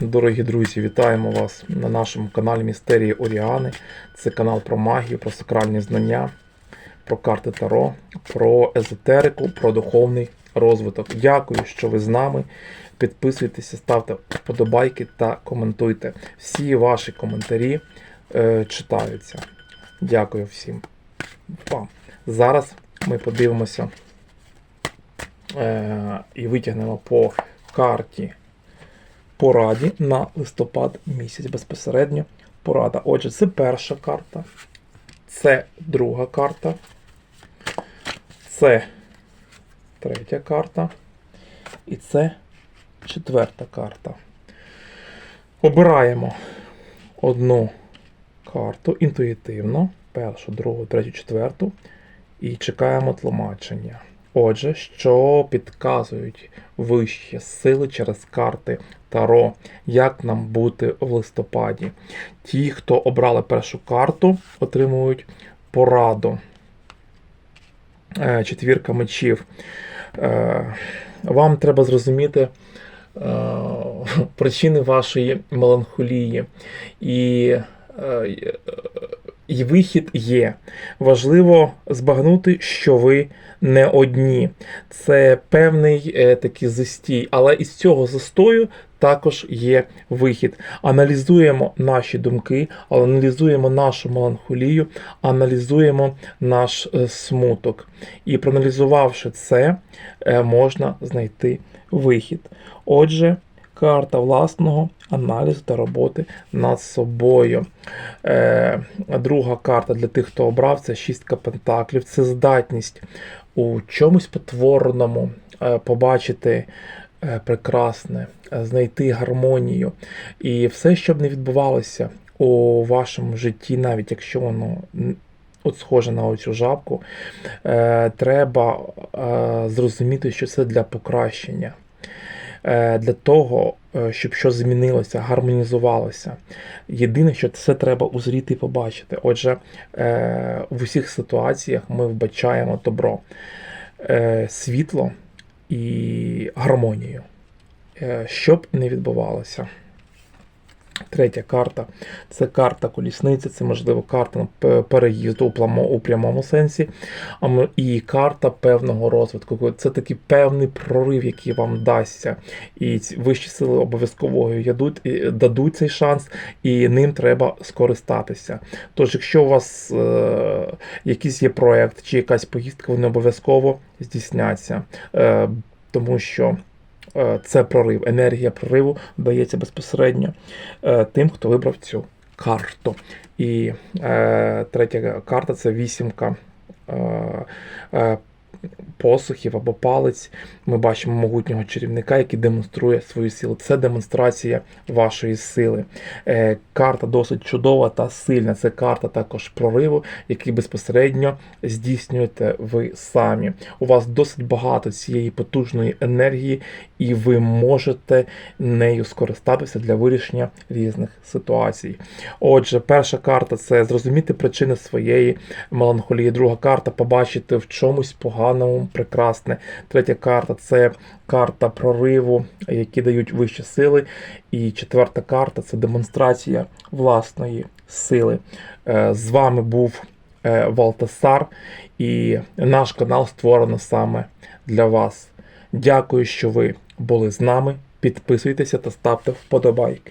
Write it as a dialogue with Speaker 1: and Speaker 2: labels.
Speaker 1: Дорогі друзі, вітаємо вас на нашому каналі Містерії Оріани. Це канал про магію, про сакральні знання, про карти Таро, про езотерику, про духовний розвиток. Дякую, що ви з нами. Підписуйтеся, ставте вподобайки та коментуйте. Всі ваші коментарі е, читаються. Дякую всім вам. Зараз ми подивимося е, і витягнемо по карті пораді на листопад місяць безпосередньо порада. Отже, це перша карта, це друга карта, це третя карта і це четверта карта. Обираємо одну карту інтуїтивно, першу, другу, третю, четверту, і чекаємо тлумачення. Отже, що підказують вищі сили через карти Таро, як нам бути в листопаді. Ті, хто обрали першу карту, отримують пораду. Е, Четвірка мечів. Е, Вам треба зрозуміти е, причини вашої меланхолії. І, і вихід є. Важливо збагнути, що ви не одні. Це певний е, такий застій, але із цього застою також є вихід. Аналізуємо наші думки, аналізуємо нашу меланхолію, аналізуємо наш е, смуток. І проаналізувавши це, е, можна знайти вихід. Отже, карта власного аналізу та роботи над собою. Е, друга карта для тих, хто обрав, це шістка пентаклів. Це здатність у чомусь потворному е, побачити е, прекрасне, знайти гармонію. І все, що б не відбувалося у вашому житті, навіть якщо воно от схоже на оцю жабку, треба зрозуміти, що це для покращення. Е, Для того, е, щоб щось змінилося, гармонізувалося. Єдине, що це треба узріти і побачити. Отже, е, в усіх ситуаціях ми вбачаємо добро, світло і гармонію. щоб не відбувалося. Третя карта це карта колісниці, це можливо карта переїзду у прямому сенсі, і карта певного розвитку. Це такий певний прорив, який вам дасться. І вищі сили обов'язково дадуть цей шанс, і ним треба скористатися. Тож, якщо у вас е, якийсь є проект чи якась поїздка, вони обов'язково здійсняться. Е, тому що це прорив, енергія прориву дається безпосередньо е, тим, хто вибрав цю карту. І е, третя карта це вісімка е, е, посухів або палець. Ми бачимо могутнього чарівника, який демонструє свою силу. Це демонстрація вашої сили. Е, карта досить чудова та сильна. Це карта також прориву, який безпосередньо здійснюєте ви самі. У вас досить багато цієї потужної енергії, і ви можете нею скористатися для вирішення різних ситуацій. Отже, перша карта це зрозуміти причини своєї меланхолії. Друга карта побачити в чомусь поганому прекрасне. Третя карта це карта прориву, які дають вищі сили. І четверта карта це демонстрація власної сили. Е, З вами був е, Валтасар, і наш канал створено саме для вас. Дякую, що ви були з нами. Підписуйтеся та ставте вподобайки.